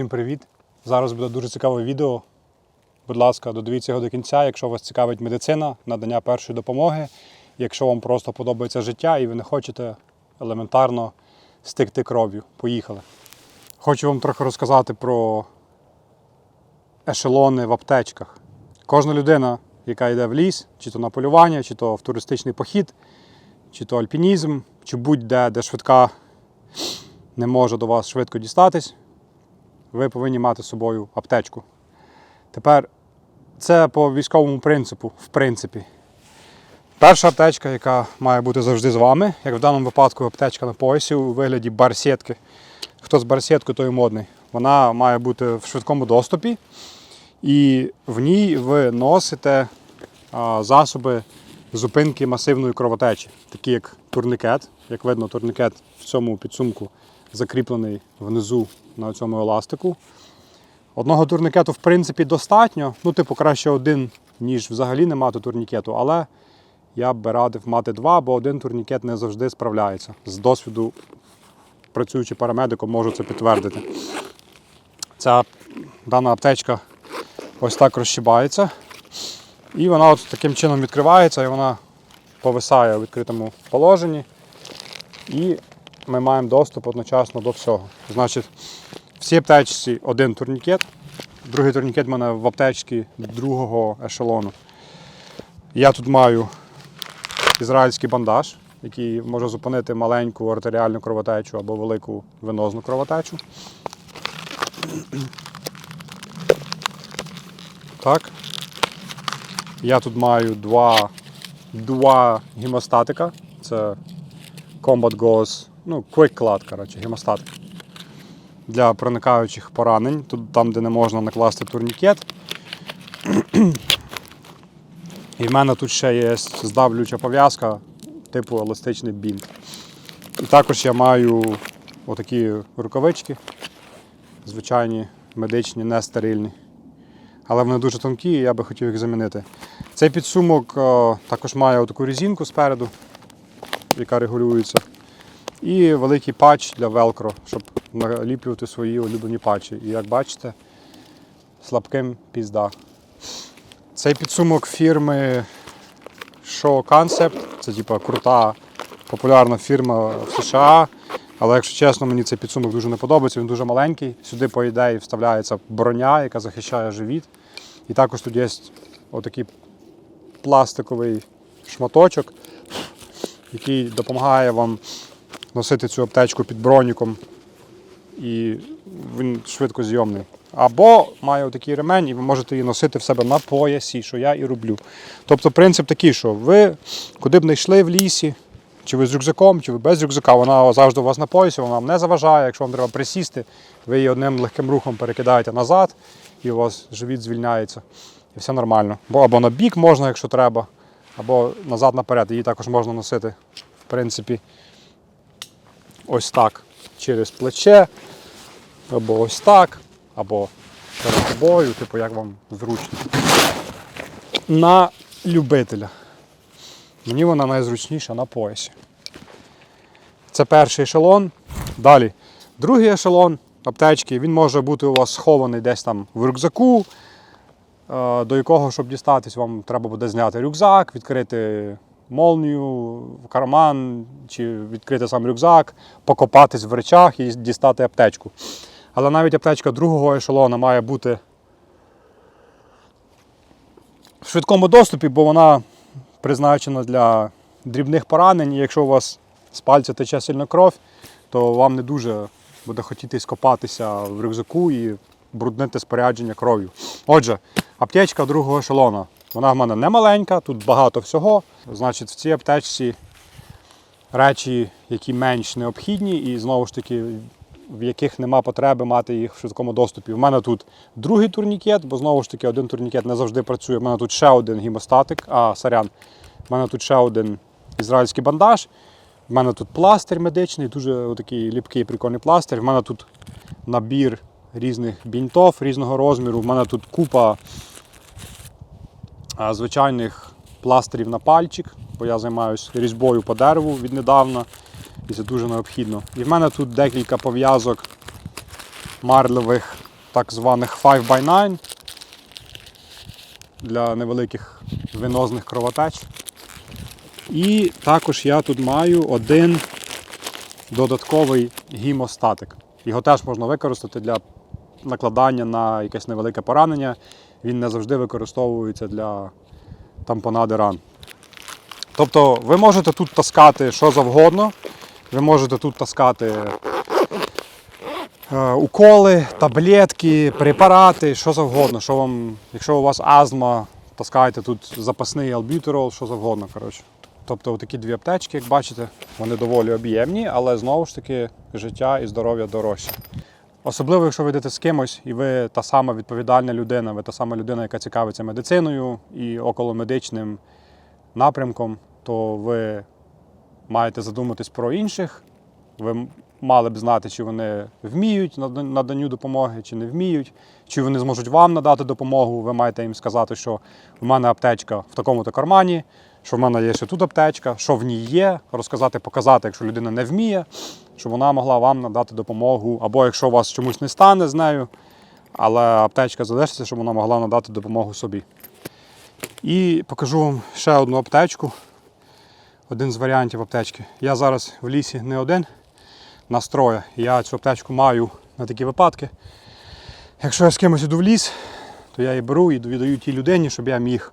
Всім привіт! Зараз буде дуже цікаве відео. Будь ласка, додивіться його до кінця, якщо вас цікавить медицина, надання першої допомоги, якщо вам просто подобається життя і ви не хочете елементарно стикти кров'ю. Поїхали. Хочу вам трохи розказати про ешелони в аптечках. Кожна людина, яка йде в ліс, чи то на полювання, чи то в туристичний похід, чи то альпінізм, чи будь-де, де швидка не може до вас швидко дістатись, ви повинні мати з собою аптечку. Тепер це по військовому принципу, в принципі. Перша аптечка, яка має бути завжди з вами, як в даному випадку аптечка на поясі у вигляді барсетки. Хто з барсеткою, той модний. Вона має бути в швидкому доступі, і в ній ви носите засоби зупинки масивної кровотечі, такі як турникет. Як видно, турникет в цьому підсумку закріплений внизу на цьому еластику. Одного турнікету, в принципі, достатньо. Ну, типу, краще один, ніж взагалі не мати турнікету, але я б радив мати два, бо один турнікет не завжди справляється. З досвіду, працюючи парамедиком, можу це підтвердити. Ця дана аптечка ось так розщибається. І вона от таким чином відкривається і вона повисає у відкритому положенні. І ми маємо доступ одночасно до всього. Значить, в цій аптечці один турнікет, другий турнікет в мене в аптечці другого ешелону. Я тут маю ізраїльський бандаж, який може зупинити маленьку артеріальну кровотечу або велику венозну кровотечу. Так. Я тут маю два, два гемостатика. Це Combat Gauze, ну, Quick Clot, коротше, гемостатик. Для проникаючих поранень, тут там, де не можна накласти турнікет. І в мене тут ще є здавлююча пов'язка, типу еластичний бінт. І також я маю отакі рукавички, звичайні, медичні, не стерильні. Але вони дуже тонкі, і я би хотів їх замінити. Цей підсумок е, також має таку резинку спереду, яка регулюється. І великий патч для велкро, щоб наліплювати свої улюблені патчі. І як бачите, слабким пізда. Цей підсумок фірми Show Concept. Це типа крута, популярна фірма в США. Але якщо чесно, мені цей підсумок дуже не подобається, він дуже маленький. Сюди, по ідеї, вставляється броня, яка захищає живіт. І також тут є отакий пластиковий шматочок, який допомагає вам носити цю аптечку під броніком. І він швидко зйомний. Або має отакий ремень, і ви можете її носити в себе на поясі, що я і роблю. Тобто принцип такий, що ви куди б не йшли в лісі, чи ви з рюкзаком, чи ви без рюкзака, вона завжди у вас на поясі, вона вам не заважає. Якщо вам треба присісти, ви її одним легким рухом перекидаєте назад, і у вас живіт звільняється. І все нормально. Бо або на бік можна, якщо треба, або назад наперед. Її також можна носити, в принципі, ось так. Через плече, або ось так, або перед тобою, типу, як вам зручно. На любителя. Мені вона найзручніша на поясі. Це перший ешелон. Далі. Другий ешелон аптечки, він може бути у вас схований десь там в рюкзаку, е, до якого, щоб дістатись, вам треба буде зняти рюкзак, відкрити молнію, карман чи відкрити сам рюкзак, покопатись в речах і дістати аптечку. Але навіть аптечка другого ешелона має бути в швидкому доступі, бо вона призначена для дрібних поранень. І якщо у вас з пальця тече сильно кров, то вам не дуже буде хотітись копатися в рюкзаку і бруднити спорядження кров'ю. Отже, аптечка другого ешелона. Вона в мене не маленька, тут багато всього. Значить, в цій аптечці речі, які менш необхідні, і знову ж таки, в яких нема потреби мати їх в швидкому доступі. У мене тут другий турнікет, бо знову ж таки один турнікет не завжди працює. У мене тут ще один гімостатик, а сорян, у мене тут ще один ізраїльський бандаж. У мене тут пластир медичний, дуже такий ліпкий прикольний пластир. У мене тут набір різних бінтов різного розміру. У мене тут купа звичайних пластирів на пальчик, бо я займаюся різьбою по дереву віднедавна. І це дуже необхідно. І в мене тут декілька пов'язок марлевих так званих 5x9 для невеликих венозних кровотеч. І також я тут маю один додатковий гімостатик. Його теж можна використати для накладання на якесь невелике поранення. Він не завжди використовується для тампонади ран. Тобто ви можете тут таскати що завгодно. Ви можете тут таскати е, уколи, таблетки, препарати, що завгодно. Що вам, якщо у вас астма, таскайте тут запасний албютерол, що завгодно. Коротше. Тобто такі дві аптечки, як бачите, вони доволі об'ємні, але знову ж таки життя і здоров'я дорожче. Особливо, якщо ви йдете з кимось, і ви та сама відповідальна людина, ви та сама людина, яка цікавиться медициною і околомедичним напрямком, то ви маєте задуматись про інших. Ви мали б знати, чи вони вміють наданню допомоги, чи не вміють, чи вони зможуть вам надати допомогу. Ви маєте їм сказати, що в мене аптечка в такому-то кармані, що в мене є ще тут аптечка, що в ній є, розказати, показати, якщо людина не вміє, щоб вона могла вам надати допомогу. Або якщо у вас чомусь не стане з нею, але аптечка залишиться, щоб вона могла надати допомогу собі. І покажу вам ще одну аптечку. Один з варіантів аптечки. Я зараз в лісі не один настрою. Я цю аптечку маю на такі випадки. Якщо я з кимось іду в ліс, то я її беру і віддаю тій людині, щоб я міг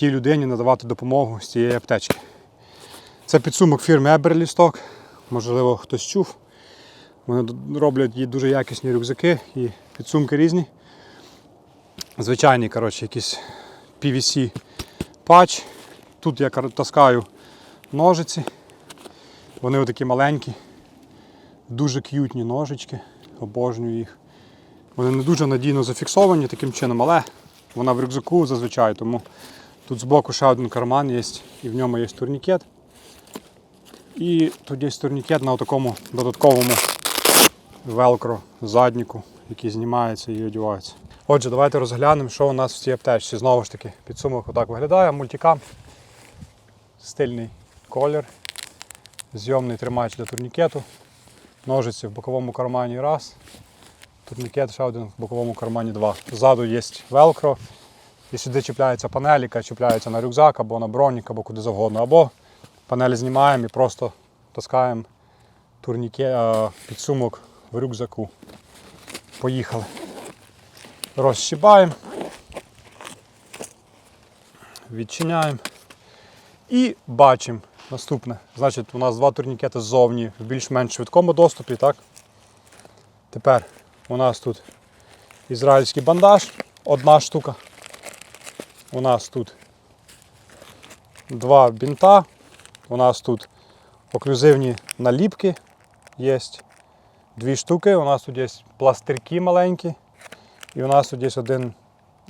тій людині надавати допомогу з цієї аптечки. Це підсумок фірми Eberly Можливо, хтось чув. Вони роблять їй дуже якісні рюкзаки і підсумки різні. Звичайний, коротше, якийсь PVC патч. Тут я таскаю ножиці. Вони отакі маленькі, дуже к'ютні ножички, обожнюю їх. Вони не дуже надійно зафіксовані таким чином, але вона в рюкзаку зазвичай, тому тут збоку ще один карман є, і в ньому є турнікет. І тут є турнікет на такому додатковому велкро задніку, який знімається і одягається. Отже, давайте розглянемо, що у нас в цій аптечці. Знову ж таки, підсумок отак виглядає. Мультикам, стильний колір, зйомний тримач для турнікету, ножиці в боковому кармані раз, турнікет ще один в боковому кармані два. Ззаду є велкро, і сюди чіпляється панель, яка чіпляється на рюкзак або на бронік, або куди завгодно. Або панель знімаємо і просто таскаємо турніке, е, підсумок в рюкзаку. Поїхали. Розщібаємо, відчиняємо і бачимо наступне. Значить, у нас два турнікети ззовні в більш-менш швидкому доступі. Так? Тепер у нас тут ізраїльський бандаж, одна штука. У нас тут два бінта. У нас тут оклюзивні наліпки є. Дві штуки. У нас тут є пластирки маленькі. І у нас тут є один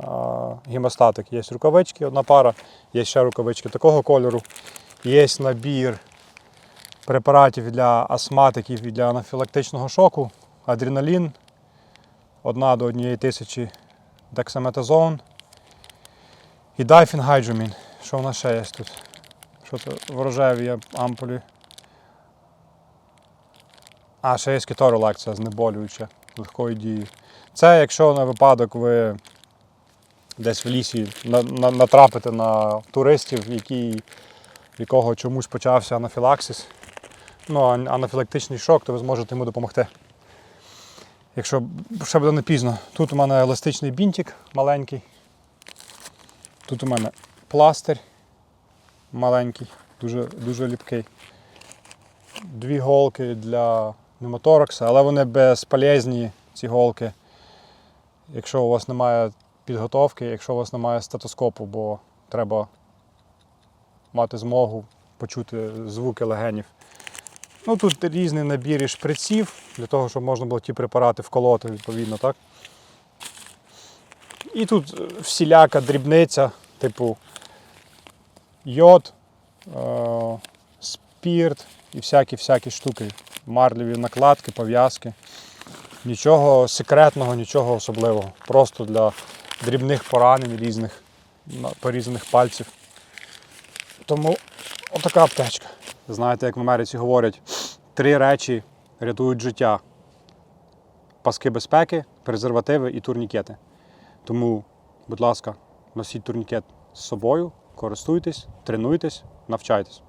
а, гімостатик. Є рукавички, одна пара, є ще рукавички такого кольору. Є набір препаратів для астматиків і для анафілактичного шоку. Адреналін. Одна до однієї тисячі дексаметазон. І дайфінгайджумін. Що в нас ще є тут? Що це в рожевій ампулі? А, ще є скіторолакція знеболююча легкої дії. Це якщо на випадок ви десь в лісі на, на, натрапите на туристів, в якого чомусь почався анафілаксис, ну, анафілактичний шок, то ви зможете йому допомогти. Якщо ще буде не пізно. Тут у мене еластичний бінтик маленький. Тут у мене пластир маленький, дуже, дуже ліпкий. Дві голки для пневмоторакса, але вони безполезні, ці голки, якщо у вас немає підготовки, якщо у вас немає стетоскопу, бо треба мати змогу почути звуки легенів. Ну, тут різний набір шприців, для того, щоб можна було ті препарати вколоти, відповідно, так? І тут всіляка дрібниця, типу йод, е- спірт і всякі-всякі штуки. Марлеві накладки, пов'язки. Нічого секретного, нічого особливого. Просто для дрібних поранень різних, порізаних пальців. Тому отака аптечка. Знаєте, як в Америці говорять, три речі рятують життя: паски безпеки, презервативи і турнікети. Тому, будь ласка, носіть турнікет з собою, користуйтесь, тренуйтесь, навчайтесь.